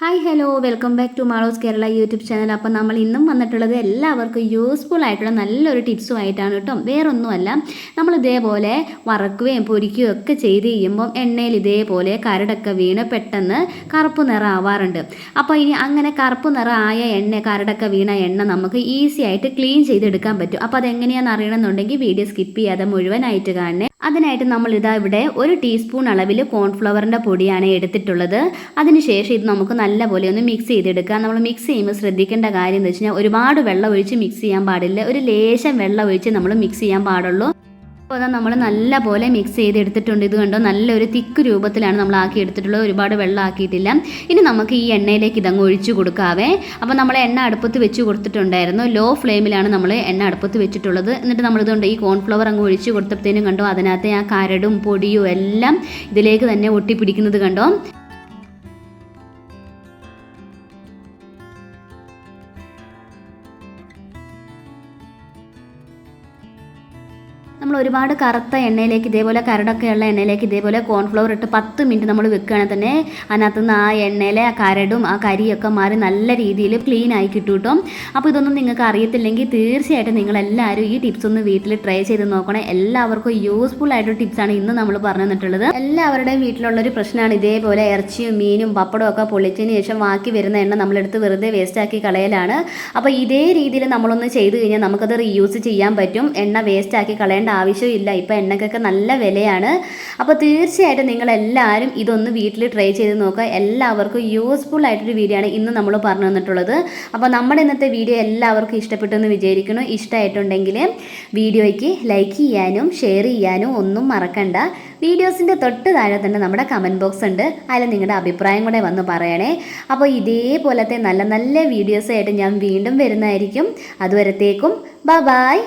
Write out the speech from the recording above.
Hi hello welcome back to Malos Kerala YouTube channel അപ്പോൾ നമ്മൾ ഇന്നും വന്നിട്ടുള്ളത് എല്ലാവർക്കും യൂസ്ഫുൾ ആയിട്ടുള്ള നല്ലൊരു ടിപ്സും ആയിട്ടാണ് കേട്ടോ. വേറൊന്നുമല്ല നമ്മൾ ഇതേപോലെ വറക്കുകയും പൊരിക്കുകയും ഒക്കെ ചെയ്ത് കഴിയുമ്പം എണ്ണയിൽ ഇതേപോലെ കരടൊക്കെ വീണ് പെട്ടെന്ന് കറുപ്പ് നിറം ആവാറുണ്ട്. അപ്പോൾ ഇനി അങ്ങനെ കറുപ്പ് നിറം ആയ എണ്ണ കരടൊക്കെ വീണ എണ്ണ നമുക്ക് ഈസി ആയിട്ട് ക്ലീൻ ചെയ്തെടുക്കാൻ പറ്റും. അപ്പോൾ അതെങ്ങനെയാണെന്ന് അറിയണമെന്നുണ്ടെങ്കിൽ വീഡിയോ സ്കിപ്പ് ചെയ്യാതെ മുഴുവനായിട്ട് കാണണേ. അതിനായിട്ട് നമ്മൾ ഇതാ ഇവിടെ ഒരു ടീസ്പൂൺ അളവിൽ കോൺഫ്ലവറിന്റെ പൊടിയാണ് എടുത്തിട്ടുള്ളത്. അതിനുശേഷം ഇത് നമുക്ക് നല്ലപോലെ ഒന്ന് മിക്സ് ചെയ്തെടുക്കാം നമ്മൾ മിക്സ് ചെയ്യുമ്പോൾ ശ്രദ്ധിക്കേണ്ട കാര്യം എന്ന് വെച്ച് കഴിഞ്ഞാൽ ഒരുപാട് വെള്ളം ഒഴിച്ച് മിക്സ് ചെയ്യാൻ പാടില്ല. ഒരു ലേശം വെള്ളം ഒഴിച്ച് നമ്മൾ മിക്സ് ചെയ്യാൻ പാടുള്ളൂ. അപ്പോൾ അതാ നമ്മൾ നല്ല പോലെ മിക്സ് ചെയ്ത് എടുത്തിട്ടുണ്ട് ഇത് കണ്ടോ? നല്ലൊരു തിക്ക് രൂപത്തിലാണ് നമ്മൾ ആക്കി എടുത്തിട്ടുള്ളത് ഒരുപാട് വെള്ളം ആക്കിയിട്ടില്ല. ഇനി നമുക്ക് ഈ എണ്ണയിലേക്ക് ഇതങ്ങ് ഒഴിച്ചു കൊടുക്കാവേ. അപ്പോൾ നമ്മൾ എണ്ണ അടുപ്പത്ത് വെച്ച് കൊടുത്തിട്ടുണ്ടായിരുന്നു. ലോ ഫ്ലെയിമിലാണ് നമ്മൾ എണ്ണ അടുപ്പത്ത് വെച്ചിട്ടുള്ളത്. എന്നിട്ട് നമ്മൾ ഇതുകൊണ്ട് ഈ കോൺഫ്ലവർ അങ്ങ് ഒഴിച്ച് കൊടുത്തപ്പോഴത്തേനും കണ്ടോ അതിനകത്തെ ആ കരടും പൊടിയും എല്ലാം ഇതിലേക്ക് തന്നെ ഒട്ടിപ്പിടിക്കുന്നത് കണ്ടോ? നമ്മൾ ഒരുപാട് കറുത്ത എണ്ണയിലേക്ക് ഇതേപോലെ കരടൊക്കെയുള്ള എണ്ണയിലേക്ക് ഇതേപോലെ കോൺഫ്ലവർ ഇട്ട് പത്ത് മിനിറ്റ് നമ്മൾ വെക്കുകയാണെങ്കിൽ തന്നെ അതിനകത്തുനിന്ന് ആ എണ്ണയിലെ ആ കരടും ആ കരിയൊക്കെ മാറി നല്ല രീതിയിൽ ക്ലീൻ ആയി കിട്ടും കേട്ടോ. അപ്പോൾ ഇതൊന്നും നിങ്ങൾക്ക് അറിയത്തില്ലെങ്കിൽ തീർച്ചയായിട്ടും നിങ്ങളെല്ലാവരും ഈ ടിപ്സ് ഒന്ന് വീട്ടിൽ ട്രൈ ചെയ്ത് നോക്കണേ. എല്ലാവർക്കും യൂസ്ഫുൾ ആയിട്ടൊരു ടിപ്സാണ് ഇന്ന് നമ്മൾ പറഞ്ഞു തന്നിട്ടുള്ളത്. എല്ലാവരുടെയും വീട്ടിലുള്ളൊരു പ്രശ്നമാണ് ഇതേപോലെ ഇറച്ചിയും മീനും പപ്പടവും ഒക്കെ പൊളിച്ചതിന് ശേഷം ബാക്കി വരുന്ന എണ്ണ നമ്മളെടുത്ത് വെറുതെ വേസ്റ്റാക്കി കളയലാണ്. അപ്പോൾ ഇതേ രീതിയിൽ നമ്മളൊന്ന് ചെയ്ത് കഴിഞ്ഞാൽ നമുക്കത് റീയൂസ് ചെയ്യാൻ പറ്റും. എണ്ണ വേസ്റ്റ് ആക്കി കളയേണ്ട ആവശ്യമില്ല. ഇപ്പോൾ എണ്ണക്കൊക്കെ നല്ല വിലയാണ്. അപ്പോൾ തീർച്ചയായിട്ടും നിങ്ങളെല്ലാവരും ഇതൊന്ന് വീട്ടിൽ ട്രൈ ചെയ്ത് നോക്കുക. എല്ലാവർക്കും യൂസ്ഫുൾ ആയിട്ടൊരു വീഡിയോ ആണ് ഇന്ന് നമ്മൾ പറഞ്ഞു തന്നിട്ടുള്ളത്. അപ്പോൾ നമ്മുടെ ഇന്നത്തെ വീഡിയോ എല്ലാവർക്കും ഇഷ്ടപ്പെട്ടെന്ന് വിചാരിക്കുന്നു. ഇഷ്ടമായിട്ടുണ്ടെങ്കിൽ വീഡിയോയ്ക്ക് ലൈക്ക് ചെയ്യാനും ഷെയർ ചെയ്യാനും ഒന്നും മറക്കണ്ട. വീഡിയോസിന്റെ തൊട്ട് താഴെ തന്നെ നമ്മുടെ കമന്റ് ബോക്സ് ഉണ്ട്. അതിൽ നിങ്ങളുടെ അഭിപ്രായം കൂടെ വന്ന് പറയണേ. അപ്പോൾ ഇതേപോലത്തെ നല്ല നല്ല വീഡിയോസായിട്ട് ഞാൻ വീണ്ടും വരുന്നതായിരിക്കും. അതുവരത്തേക്കും ബ ബായ്